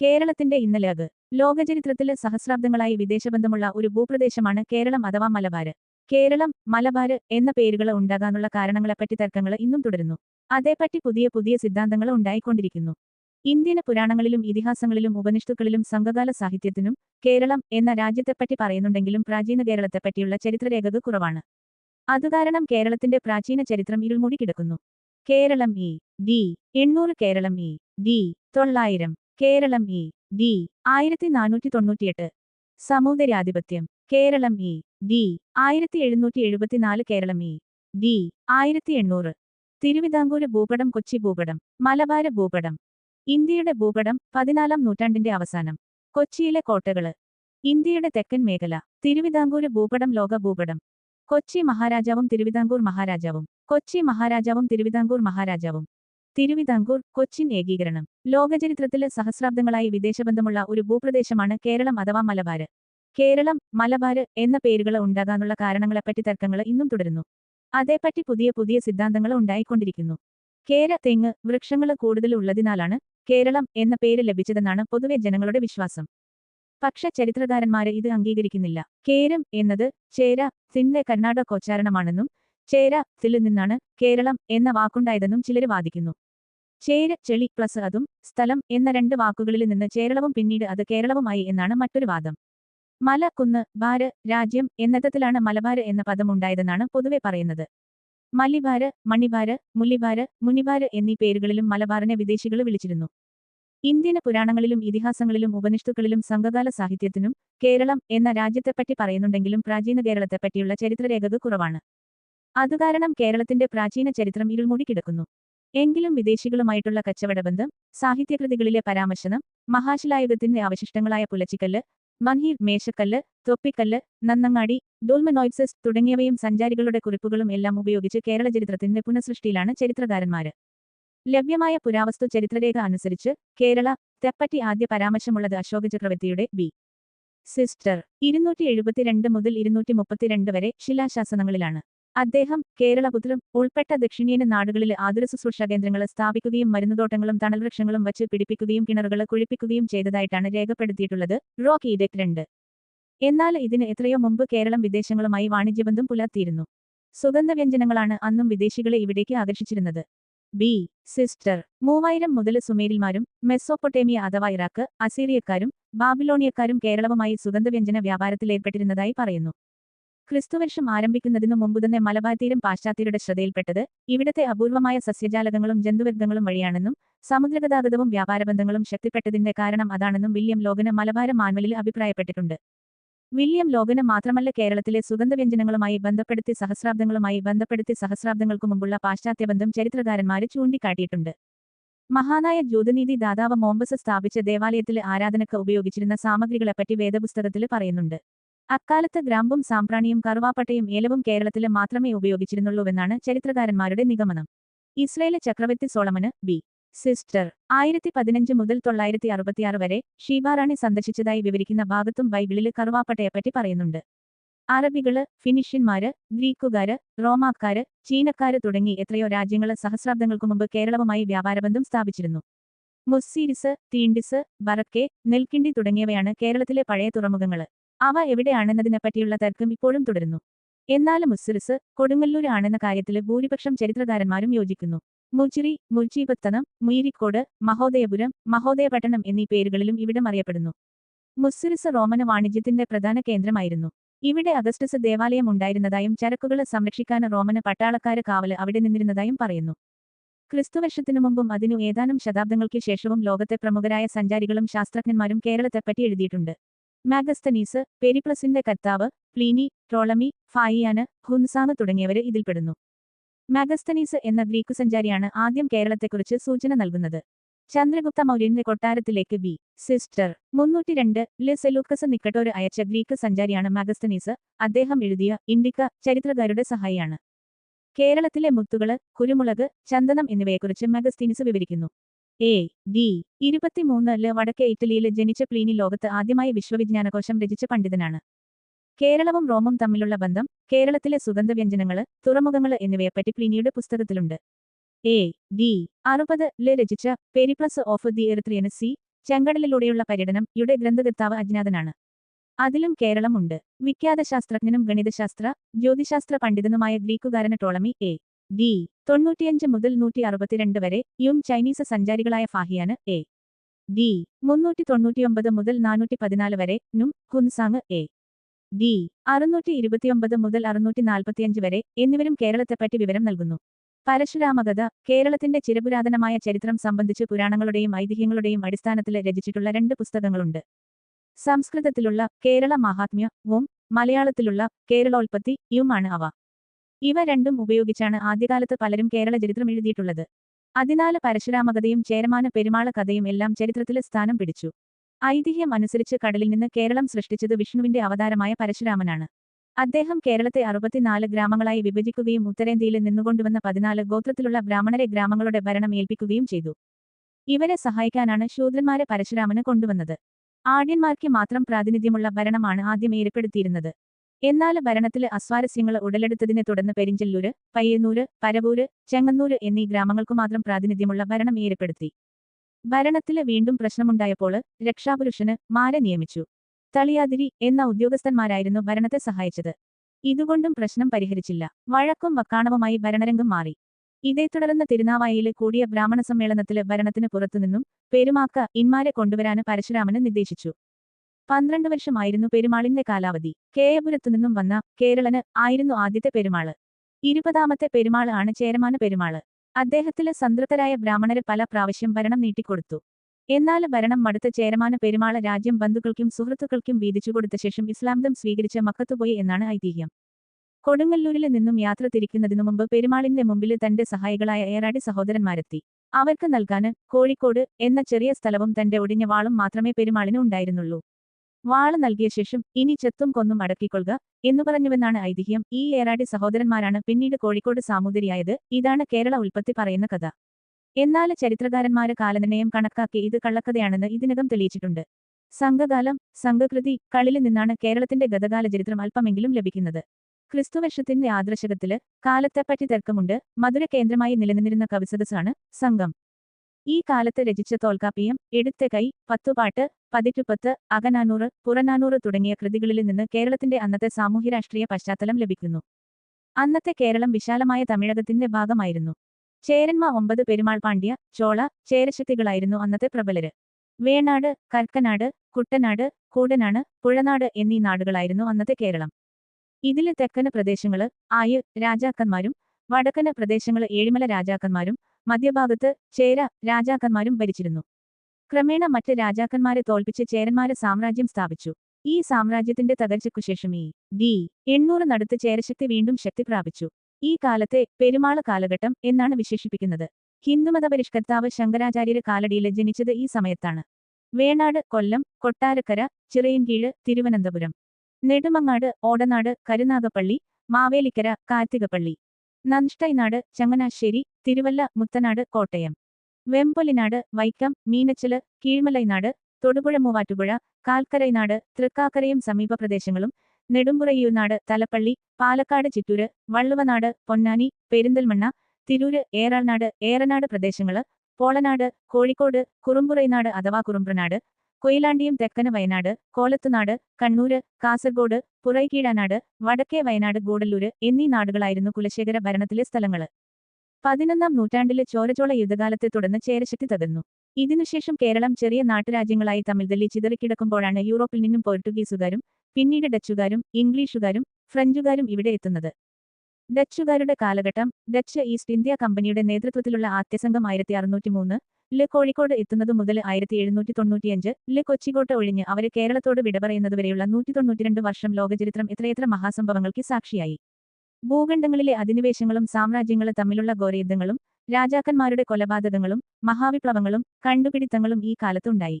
കേരളത്തിന്റെ ഇന്നലെ അത് ലോകചരിത്രത്തിലെ സഹസ്രാബ്ദങ്ങളായി വിദേശബന്ധമുള്ള ഒരു ഭൂപ്രദേശമാണ് കേരളം അഥവാ മലബാര്. കേരളം മലബാര് എന്ന പേരുകൾ ഉണ്ടാകാനുള്ള കാരണങ്ങളെപ്പറ്റി തർക്കങ്ങൾ ഇന്നും തുടരുന്നു. അതേപ്പറ്റി പുതിയ പുതിയ സിദ്ധാന്തങ്ങൾ ഉണ്ടായിക്കൊണ്ടിരിക്കുന്നു. ഇന്ത്യൻ പുരാണങ്ങളിലും ഇതിഹാസങ്ങളിലും ഉപനിഷത്തുക്കളിലും സംഘകാല സാഹിത്യത്തിനും കേരളം എന്ന രാജ്യത്തെപ്പറ്റി പറയുന്നുണ്ടെങ്കിലും പ്രാചീന കേരളത്തെപ്പറ്റിയുള്ള ചരിത്രരേഖകൾ കുറവാണ്. അതുകാരണം കേരളത്തിന്റെ പ്രാചീന ചരിത്രം ഇരുൾമൂടി കിടക്കുന്നു. കേരളം ഇ. ഡി. എണ്ണൂറ് കേരളം ഇ. ഡി. തൊള്ളായിരം കേരളം ഇ. ഡി. ആയിരത്തി നാനൂറ്റി തൊണ്ണൂറ്റിയെട്ട് സമൂഹരാധിപത്യം കേരളം ഇ. ഡി. ആയിരത്തി എഴുന്നൂറ്റി എഴുപത്തിനാല് കേരളം ഇ. ഡി. ആയിരത്തി എണ്ണൂറ് തിരുവിതാംകൂര് ഭൂപടം കൊച്ചി ഭൂപടം മലബാര ഭൂപടം. ഇന്ത്യയുടെ ഭൂപടം പതിനാലാം നൂറ്റാണ്ടിന്റെ അവസാനം. കൊച്ചിയിലെ കോട്ടകൾ ഇന്ത്യയുടെ തെക്കൻ മേഖല തിരുവിതാംകൂര് ഭൂപടം ലോക ഭൂപടം. കൊച്ചി മഹാരാജാവും തിരുവിതാംകൂർ മഹാരാജാവും. കൊച്ചി മഹാരാജാവും തിരുവിതാംകൂർ മഹാരാജാവും. തിരുവിതാംകൂർ കൊച്ചിൻ ഏകീകരണം. ലോകചരിത്രത്തിൽ സഹസ്രാബ്ദങ്ങളായി വിദേശബന്ധമുള്ള ഒരു ഭൂപ്രദേശമാണ് കേരളം അഥവാ മലബാര്. കേരളം മലബാര് എന്ന പേരുകൾ ഉണ്ടാകാനുള്ള കാരണങ്ങളെപ്പറ്റി തർക്കങ്ങൾ ഇന്നും തുടരുന്നു. അതേപ്പറ്റി പുതിയ പുതിയ സിദ്ധാന്തങ്ങൾ ഉണ്ടായിക്കൊണ്ടിരിക്കുന്നു. കേര തെങ്ങ് വൃക്ഷങ്ങൾ കൂടുതൽ ഉള്ളതിനാലാണ് കേരളം എന്ന പേര് ലഭിച്ചതെന്നാണ് പൊതുവെ ജനങ്ങളുടെ വിശ്വാസം. പക്ഷെ ചരിത്രകാരന്മാര് ഇത് അംഗീകരിക്കുന്നില്ല. കേരം എന്നത് ചേര തിന്റെ കർണാടകോച്ചാരണമാണെന്നും ചേര സിലിൽ നിന്നാണ് കേരളം എന്ന വാക്കുണ്ടായതെന്നും ചിലർ വാദിക്കുന്നു. ചേര ചെളി പ്ലസ് അതും സ്ഥലം എന്ന രണ്ട് വാക്കുകളിൽ നിന്ന് ചേരളവും പിന്നീട് അത് കേരളവുമായി എന്നാണ് മറ്റൊരു വാദം. മല കുന്ന് ഭാര രാജ്യം എന്നതത്തിലാണ് മലബാര് എന്ന പദം ഉണ്ടായതെന്നാണ് പൊതുവെ പറയുന്നത്. മലിബാര് മണിബാര് മുല്ലിബാര് മുനിബാര് എന്നീ പേരുകളിലും മലബാറിനെ വിദേശികൾ വിളിച്ചിരുന്നു. ഇന്ത്യൻ പുരാണങ്ങളിലും ഇതിഹാസങ്ങളിലും ഉപനിഷ്ടുക്കളിലും സംഘകാല സാഹിത്യത്തിനും കേരളം എന്ന രാജ്യത്തെപ്പറ്റി പറയുന്നുണ്ടെങ്കിലും പ്രാചീന കേരളത്തെപ്പറ്റിയുള്ള ചരിത്രരേഖകൾ കുറവാണ്. അതുകാരണം കേരളത്തിന്റെ പ്രാചീന ചരിത്രം ഇരുൾമൂടി കിടക്കുന്നു എങ്കിലും വിദേശികളുമായിട്ടുള്ള കച്ചവടബന്ധം സാഹിത്യകൃതികളിലെ പരാമർശനം മഹാശിലായുധത്തിന്റെ അവശിഷ്ടങ്ങളായ പുലച്ചിക്കല്ല് മൻഹീർ മേശക്കല്ല് തൊപ്പിക്കല്ല് നന്നങ്ങാടി ഡോൾമനോയ്സസ് തുടങ്ങിയവയും സഞ്ചാരികളുടെ കുറിപ്പുകളും എല്ലാം ഉപയോഗിച്ച് കേരള ചരിത്രത്തിന്റെ പുനഃസൃഷ്ടിയിലാണ് ചരിത്രകാരന്മാര്. ലഭ്യമായ പുരാവസ്തു ചരിത്രരേഖ അനുസരിച്ച് കേരള തെപ്പറ്റി ആദ്യ പരാമർശമുള്ളത് അശോക ചക്രവർത്തിയുടെ ബി. സിസ്റ്റർ. ഇരുന്നൂറ്റി എഴുപത്തിരണ്ട് മുതൽ ഇരുന്നൂറ്റി മുപ്പത്തിരണ്ട് വരെ ശിലാശാസനങ്ങളിലാണ്. അദ്ദേഹം കേരളപുത്രം ഉൾപ്പെട്ട ദക്ഷിണേന നാടുകളിൽ ആതുര ശുശ്രൂഷ കേന്ദ്രങ്ങൾ സ്ഥാപിക്കുകയും മരുന്നുതോട്ടങ്ങളും തണൽവൃക്ഷങ്ങളും വച്ച് പിടിപ്പിക്കുകയും കിണറുകൾ കുഴിപ്പിക്കുകയും ചെയ്തതായിട്ടാണ് രേഖപ്പെടുത്തിയിട്ടുള്ളത്. റോക്ക് ഇതെക് രണ്ട്. എന്നാൽ ഇതിന് എത്രയോ മുമ്പ് കേരളം വിദേശങ്ങളുമായി വാണിജ്യബന്ധം പുലർത്തിയിരുന്നു. സുഗന്ധവ്യഞ്ജനങ്ങളാണ് അന്നും വിദേശികളെ ഇവിടേക്ക് ആകർഷിച്ചിരുന്നത്. ബി. സിസ്റ്റർ. മൂവായിരം മുതൽ സുമേരിൽമാരും മെസ്സോപ്പൊട്ടേമിയ അഥവാ ഇറാഖ് അസീറിയക്കാരും ബാബിലോണിയക്കാരും കേരളവുമായി സുഗന്ധവ്യഞ്ജന വ്യാപാരത്തിലേർപ്പെട്ടിരുന്നതായി പറയുന്നു. ക്രിസ്തുവർഷം ആരംഭിക്കുന്നതിനു മുമ്പുതന്നെ മലബാർ തീരം പാശ്ചാത്യരുടെ ശ്രദ്ധയിൽപ്പെട്ടത് ഇവിടത്തെ അപൂർവമായ സസ്യജാലകങ്ങളും ജന്തുവർഗങ്ങളും വഴിയാണെന്നും സമുദ്രഗതാഗതവും വ്യാപാരബന്ധങ്ങളും ശക്തിപ്പെട്ടതിന്റെ കാരണം അതാണെന്നും വില്യം ലോഗന് മലബാര മാൻവലിൽ അഭിപ്രായപ്പെട്ടിട്ടുണ്ട്. വില്യം ലോഗന് മാത്രമല്ല കേരളത്തിലെ സുഗന്ധവ്യഞ്ജനങ്ങളുമായി ബന്ധപ്പെടുത്തി സഹസ്രാബ്ദങ്ങളുമായി ബന്ധപ്പെടുത്തി സഹസ്രാബ്ദങ്ങൾക്കു മുമ്പുള്ള പാശ്ചാത്യബന്ധം ചരിത്രകാരന്മാര് ചൂണ്ടിക്കാട്ടിയിട്ടുണ്ട്. മഹാനായ ജ്യോതിനീതി ദാതാവ് മോംബസ് സ്ഥാപിച്ച ദേവാലയത്തിലെ ആരാധനക്ക് ഉപയോഗിച്ചിരുന്ന സാമഗ്രികളെപ്പറ്റി വേദപുസ്തകത്തിൽ പറയുന്നുണ്ട്. അക്കാലത്ത് ഗ്രാമ്പും സാമ്പ്രാണിയും കറുവാപ്പട്ടയും ഏലവും കേരളത്തിൽ മാത്രമേ ഉപയോഗിച്ചിരുന്നുള്ളൂവെന്നാണ് ചരിത്രകാരന്മാരുടെ നിഗമനം. ഇസ്രയേൽ ചക്രവർത്തി സോളമന് ബി. സിസ്റ്റർ ആയിരത്തി പതിനഞ്ച് മുതൽ തൊള്ളായിരത്തി അറുപത്തിയാറ് വരെ ഷീബാറാണി സന്ദർശിച്ചതായി വിവരിക്കുന്ന ഭാഗത്തും ബൈബിളിൽ കറുവാപ്പട്ടയെപ്പറ്റി പറയുന്നുണ്ട്. അറബികൾ ഫിനിഷ്യന്മാര് ഗ്രീക്കുകാര് റോമാക്കാര് ചീനക്കാര് തുടങ്ങി എത്രയോ രാജ്യങ്ങൾ സഹസ്രാബ്ദങ്ങൾക്കു മുമ്പ് കേരളവുമായി വ്യാപാരബന്ധം സ്ഥാപിച്ചിരുന്നു. മുസ്സീരിസ് തീണ്ടിസ് ബറക്കെ നെൽക്കിണ്ടി തുടങ്ങിയവയാണ് കേരളത്തിലെ പഴയ തുറമുഖങ്ങൾ. അവ എവിടെയാണെന്നതിനെപ്പറ്റിയുള്ള തർക്കം ഇപ്പോഴും തുടരുന്നു. എന്നാൽ മുസ്സിറിസ് കൊടുങ്ങല്ലൂരാണെന്ന കാര്യത്തിൽ ഭൂരിപക്ഷം ചരിത്രകാരന്മാരും യോജിക്കുന്നു. മുച്ചിറി മുർച്ചീപത്തനം മുയിരിക്കോട് മഹോദയപുരം മഹോദയപട്ടണം എന്നീ പേരുകളിലും ഇവിടം അറിയപ്പെടുന്നു. മുസ്സുരിസ് റോമന വാണിജ്യത്തിന്റെ പ്രധാന കേന്ദ്രമായിരുന്നു. ഇവിടെ അഗസ്റ്റസ് ദേവാലയം ഉണ്ടായിരുന്നതായും ചരക്കുകളെ സംരക്ഷിക്കാൻ റോമന പട്ടാളക്കാര് കാവൽ അവിടെ നിന്നിരുന്നതായും പറയുന്നു. ക്രിസ്തുവർഷത്തിനു മുമ്പും അതിനു ഏതാനും ശതാബ്ദങ്ങൾക്ക് ശേഷവും ലോകത്തെ പ്രമുഖരായ സഞ്ചാരികളും ശാസ്ത്രജ്ഞന്മാരും കേരളത്തെപ്പറ്റി എഴുതിയിട്ടുണ്ട്. മാഗസ്തനീസ് പെരിപ്ലസിന്റെ കർത്താവ് പ്ലീനി ട്രോളമി ഫായിയാന് ഹുൻസാന് തുടങ്ങിയവരെ ഇതിൽപ്പെടുന്നു മാഗസ്തനീസ് എന്ന ഗ്രീക്ക് സഞ്ചാരിയാണ് ആദ്യം കേരളത്തെക്കുറിച്ച് സൂചന നൽകുന്നത്. ചന്ദ്രഗുപ്ത മൗര്യന്റെ കൊട്ടാരത്തിലേക്ക് ബി സിസ്റ്റർ. മുന്നൂറ്റി രണ്ട് ലെ സെലൂക്കസ് നിക്കട്ടോര് അയച്ച ഗ്രീക്ക് സഞ്ചാരിയാണ് മാഗസ്തനീസ്. അദ്ദേഹം എഴുതിയ ഇൻഡിക്ക ചരിത്രകാരുടെ സഹായിയാണ്. കേരളത്തിലെ മുത്തുകൾ കുരുമുളക് ചന്ദനം എന്നിവയെക്കുറിച്ച് മാഗസ്തീനിസ് വിവരിക്കുന്നു. എ ഡി ഇരുപത്തിമൂന്നിൽ വടക്കേ ഇറ്റലിയിൽ ജനിച്ച പ്ലീനി ലോകത്ത് ആദ്യമായി വിശ്വവിജ്ഞാനകോശം രചിച്ച പണ്ഡിതനാണ്. കേരളവും റോമും തമ്മിലുള്ള ബന്ധം കേരളത്തിലെ സുഗന്ധവ്യഞ്ജനങ്ങൾ തുറമുഖങ്ങൾ എന്നിവയെപ്പറ്റി പ്ലീനിയുടെ പുസ്തകത്തിലുണ്ട്. എ ഡി അറുപത് ൽ രചിച്ച Periplus of the Erythraean sea ചെങ്കടലിലൂടെയുള്ള പര്യടനം യുടെ ഗ്രന്ഥകർത്താവ് അജ്ഞാതനാണ്. അതിലും കേരളമുണ്ട്. വിഖ്യാത ശാസ്ത്രജ്ഞനും ഗണിതശാസ്ത്ര ജ്യോതിശാസ്ത്ര പണ്ഡിതനുമായ ഗ്രീക്കുകാരന് ടോളമി എ. ഡി. തൊണ്ണൂറ്റിയഞ്ച് മുതൽ നൂറ്റി അറുപത്തിരണ്ട് വരെ യും ചൈനീസ് സഞ്ചാരികളായ ഫാഹിയാന് എ. ഡി. മുന്നൂറ്റി തൊണ്ണൂറ്റിയൊമ്പത് മുതൽ നാനൂറ്റി പതിനാല് വരെ നും ഹുൻസാങ് എ. ഡി. അറുന്നൂറ്റി ഇരുപത്തിയൊമ്പത് മുതൽ അറുന്നൂറ്റി നാൽപ്പത്തിയഞ്ച് വരെ എന്നിവരും കേരളത്തെപ്പറ്റി വിവരം നൽകുന്നു. പരശുരാമകഥ കേരളത്തിന്റെ ചിരപുരാതനമായ ചരിത്രം സംബന്ധിച്ച് പുരാണങ്ങളുടെയും ഐതിഹ്യങ്ങളുടെയും അടിസ്ഥാനത്തിൽ രചിച്ചിട്ടുള്ള രണ്ട് പുസ്തകങ്ങളുണ്ട്. സംസ്കൃതത്തിലുള്ള കേരള മഹാത്മ്യവും മലയാളത്തിലുള്ള കേരളോൽപ്പത്തി യുമാണ് അവ. ഇവ രണ്ടും ഉപയോഗിച്ചാണ് ആദ്യകാലത്ത് പലരും കേരള ചരിത്രം എഴുതിയിട്ടുള്ളത്. അതിനാല് പരശുരാമകഥയും ചേരമാന പെരുമാള കഥയും എല്ലാം ചരിത്രത്തിൽ സ്ഥാനം പിടിച്ചു. ഐതിഹ്യം അനുസരിച്ച് കടലിൽ നിന്ന് കേരളം സൃഷ്ടിച്ചത് വിഷ്ണുവിന്റെ അവതാരമായ പരശുരാമനാണ്. അദ്ദേഹം കേരളത്തെ അറുപത്തിനാല് ഗ്രാമങ്ങളായി വിഭജിക്കുകയും ഉത്തരേന്ത്യയിൽ നിന്നുകൊണ്ടുവന്ന പതിനാല് ഗോത്രത്തിലുള്ള ബ്രാഹ്മണരെ ഗ്രാമങ്ങളുടെ ഭരണം ഏൽപ്പിക്കുകയും ചെയ്തു. ഇവരെ സഹായിക്കാനാണ് ശൂദ്രന്മാരെ പരശുരാമന് കൊണ്ടുവന്നത്. ആഢ്യന്മാർക്ക് മാത്രം പ്രാതിനിധ്യമുള്ള ഭരണമാണ് ആദ്യം ഏർപ്പെടുത്തിയിരുന്നത്. എന്നാൽ ഭരണത്തിൽ അസ്വാരസ്യങ്ങൾ ഉടലെടുത്തതിനെ തുടർന്ന് പെരിഞ്ചല്ലൂര് പയ്യന്നൂര് പരവൂര് ചെങ്ങന്നൂര് എന്നീ ഗ്രാമങ്ങൾക്കു മാത്രം പ്രാതിനിധ്യമുള്ള ഭരണം ഏർപ്പെടുത്തി. ഭരണത്തിൽ വീണ്ടും പ്രശ്നമുണ്ടായപ്പോൾ രക്ഷാപുരുഷന് മാരെ നിയമിച്ചു. തളിയാതിരി എന്ന ഉദ്യോഗസ്ഥന്മാരായിരുന്നു ഭരണത്തെ സഹായിച്ചത്. ഇതുകൊണ്ടും പ്രശ്നം പരിഹരിച്ചില്ല. വഴക്കും വക്കാണവുമായി ഭരണരംഗം മാറി. ഇതേ തുടർന്ന് തിരുനാവായിയിലെ കൂടിയ ബ്രാഹ്മണ സമ്മേളനത്തിൽ ഭരണത്തിന് പുറത്തുനിന്നും പെരുമാക്ക ഇന്മാരെ കൊണ്ടുവരാന് പരശുരാമന് നിർദ്ദേശിച്ചു. പന്ത്രണ്ട് വർഷമായിരുന്നു പെരുമാളിന്റെ കാലാവധി. കേയപുരത്തുനിന്നും വന്ന കേരളന് ആയിരുന്നു ആദ്യത്തെ പെരുമാൾ. ഇരുപതാമത്തെ പെരുമാൾ ആണ് ചേരമാന പെരുമാൾ. അദ്ദേഹത്തിലെ സംതൃപ്തരായ ബ്രാഹ്മണര് പല പ്രാവശ്യം ഭരണം നീട്ടിക്കൊടുത്തു. എന്നാൽ ഭരണം മടുത്ത ചേരമാന പെരുമാള രാജ്യം ബന്ധുക്കൾക്കും സുഹൃത്തുക്കൾക്കും വീതിച്ചുകൊടുത്ത ശേഷം ഇസ്ലാംതം സ്വീകരിച്ച മക്കത്തുപോയി എന്നാണ് ഐതിഹ്യം. കൊടുങ്ങല്ലൂരിൽ നിന്നും യാത്ര തിരിക്കുന്നതിനു മുമ്പ് പെരുമാളിന്റെ മുമ്പിൽ തന്റെ സഹായികളായ ഏറാടി സഹോദരന്മാരെത്തി. അവർക്ക് നൽകാന് കോഴിക്കോട് എന്ന ചെറിയ സ്ഥലവും തന്റെ ഒടിഞ്ഞ വാളും മാത്രമേ പെരുമാളിന് ഉണ്ടായിരുന്നുള്ളൂ. വാൾ നൽകിയ ശേഷം ഇനി ചെത്തും കൊന്നും അടക്കിക്കൊള്ളുക എന്നു പറഞ്ഞുവെന്നാണ് ഐതിഹ്യം. ഈ ഏറാടി സഹോദരന്മാരാണ് പിന്നീട് കോഴിക്കോട് സാമൂതിരിയായത്. ഇതാണ് കേരള ഉൽപ്പത്തി പറയുന്ന കഥ. എന്നാൽ ചരിത്രകാരന്മാരെ കാലനിർണയം കണക്കാക്കി ഇത് കള്ളക്കഥയാണെന്ന് ഇതിനകം തെളിയിച്ചിട്ടുണ്ട്. സംഘകാലം സംഘകൃതി കളിൽ നിന്നാണ് കേരളത്തിന്റെ ഗതകാല ചരിത്രം അല്പമെങ്കിലും ലഭിക്കുന്നത്. ക്രിസ്തുവർഷത്തിന്റെ ആദർശകത്തിൽ കാലത്തെപ്പറ്റി തർക്കമുണ്ട്. മധുര കേന്ദ്രമായി നിലനിന്നിരുന്ന കവിസദസ്സാണ് സംഘം. ഈ കാലത്ത് രചിച്ച തോൽക്കാപ്പിയം എടുത്ത കൈ പത്തുപാട്ട് പതിറ്റുപത്ത് അകനാനൂറ് പുറനാനൂറ് തുടങ്ങിയ കൃതികളിൽ നിന്ന് കേരളത്തിന്റെ അന്നത്തെ സാമൂഹ്യരാഷ്ട്രീയ പശ്ചാത്തലം ലഭിക്കുന്നു. അന്നത്തെ കേരളം വിശാലമായ തമിഴകത്തിന്റെ ഭാഗമായിരുന്നു. ചേരന്മ ഒമ്പത് പെരുമാൾ പാണ്ഡ്യ ചോള ചേരശക്തികളായിരുന്നു അന്നത്തെ പ്രബലര്. വേണാട് കർക്കനാട് കുട്ടനാട് കൂടനാട് പുഴനാട് എന്നീ നാടുകളായിരുന്നു അന്നത്തെ കേരളം. ഇതിലെ തെക്കന് പ്രദേശങ്ങൾ ആയ് രാജാക്കന്മാരും വടക്കന് പ്രദേശങ്ങൾ ഏഴിമല രാജാക്കന്മാരും മധ്യഭാഗത്ത് ചേര രാജാക്കന്മാരും ഭരിച്ചിരുന്നു. ക്രമേണ മറ്റ് രാജാക്കന്മാരെ തോൽപ്പിച്ച് ചേരന്മാരെ സാമ്രാജ്യം സ്ഥാപിച്ചു. ഈ സാമ്രാജ്യത്തിന്റെ തകർച്ചയ്ക്കുശേഷം ഈ ഡി എണ്ണൂറ് നടുത്ത് ചേരശക്തി വീണ്ടും ശക്തി പ്രാപിച്ചു. ഈ കാലത്തെ പെരുമാള കാലഘട്ടം എന്നാണ് വിശേഷിപ്പിക്കുന്നത്. ഹിന്ദുമത പരിഷ്കർത്താവ് ശങ്കരാചാര്യര് കാലടിയിലെ ജനിച്ചത് ഈ സമയത്താണ്. വേണാട് കൊല്ലം കൊട്ടാരക്കര ചിറയൻകീഴ് തിരുവനന്തപുരം. നെടുമങ്ങാട് ഓടനാട് കരുനാഗപ്പള്ളി മാവേലിക്കര കാർത്തികപ്പള്ളി. നൻഷ്ടൈനാട് ചങ്ങനാശ്ശേരി തിരുവല്ല മുത്തനാട് കോട്ടയം. വെമ്പൊലിനാട് വൈക്കം മീനച്ചൽ കീഴ്മലൈനാട് തൊടുപുഴ മൂവാറ്റുപുഴ കാൽക്കരൈനാട് തൃക്കാക്കരയും സമീപ പ്രദേശങ്ങളും നെടുമ്പുറയൂനാട് തലപ്പള്ളി പാലക്കാട് ചിറ്റൂര് വള്ളുവനാട് പൊന്നാനി പെരിന്തൽമണ്ണ തിരൂര് ഏറാൾനാട് ഏറനാട് പ്രദേശങ്ങൾ പോളനാട് കോഴിക്കോട് കുറുമ്പുറൈനാട് അഥവാ കുറുമ്പ്രനാട് കൊയിലാണ്ടിയും തെക്കന് വയനാട് കോലത്തുനാട് കണ്ണൂര് കാസർഗോഡ് പുറൈക്കീഴാനാട് വടക്കേ വയനാട് ഗൂഡല്ലൂര് എന്നീ നാടുകളായിരുന്നു കുലശേഖര ഭരണത്തിലെ സ്ഥലങ്ങൾ പതിനൊന്നാം നൂറ്റാണ്ടിലെ ചോരചോള യുദ്ധകാലത്തെ തുടർന്ന് ചേരശക്തി തകർന്നു. ഇതിനുശേഷം കേരളം ചെറിയ നാട്ടുരാജ്യങ്ങളായി തമ്മിൽ തല്ലി ചിതറിക്കിടക്കുമ്പോഴാണ് യൂറോപ്പിൽ നിന്നും പോർട്ടുഗീസുകാരും പിന്നീട് ഡച്ചുകാരും ഇംഗ്ലീഷുകാരും ഫ്രഞ്ചുകാരും ഇവിടെ എത്തുന്നത്. ഡച്ചുകാരുടെ കാലഘട്ടം ഡച്ച് ഈസ്റ്റ് ഇന്ത്യ കമ്പനിയുടെ നേതൃത്വത്തിലുള്ള ആദ്യസംഘം ആയിരത്തി അറുന്നൂറ്റി മൂന്ന് ൽ കോഴിക്കോട് എത്തുന്നത് മുതൽ ആയിരത്തി എഴുന്നൂറ്റി തൊണ്ണൂറ്റിയഞ്ച് ൽ കൊച്ചിക്കോട്ട ഒഴിഞ്ഞ് അവർ കേരളത്തോട് വിട പറയുന്നതുവരെയുള്ള നൂറ്റി തൊണ്ണൂറ്റിരണ്ട് വർഷം ലോകചരിത്രം എത്രയെത്ര മഹാസംഭവങ്ങൾക്ക് സാക്ഷിയായി. ഭൂഖണ്ഡങ്ങളിലെ അധിനിവേശങ്ങളും സാമ്രാജ്യങ്ങൾ തമ്മിലുള്ള ഘോരയുദ്ധങ്ങളും രാജാക്കന്മാരുടെ കൊലപാതകങ്ങളും മഹാവിപ്ലവങ്ങളും കണ്ടുപിടിത്തങ്ങളും ഈ കാലത്തുണ്ടായി.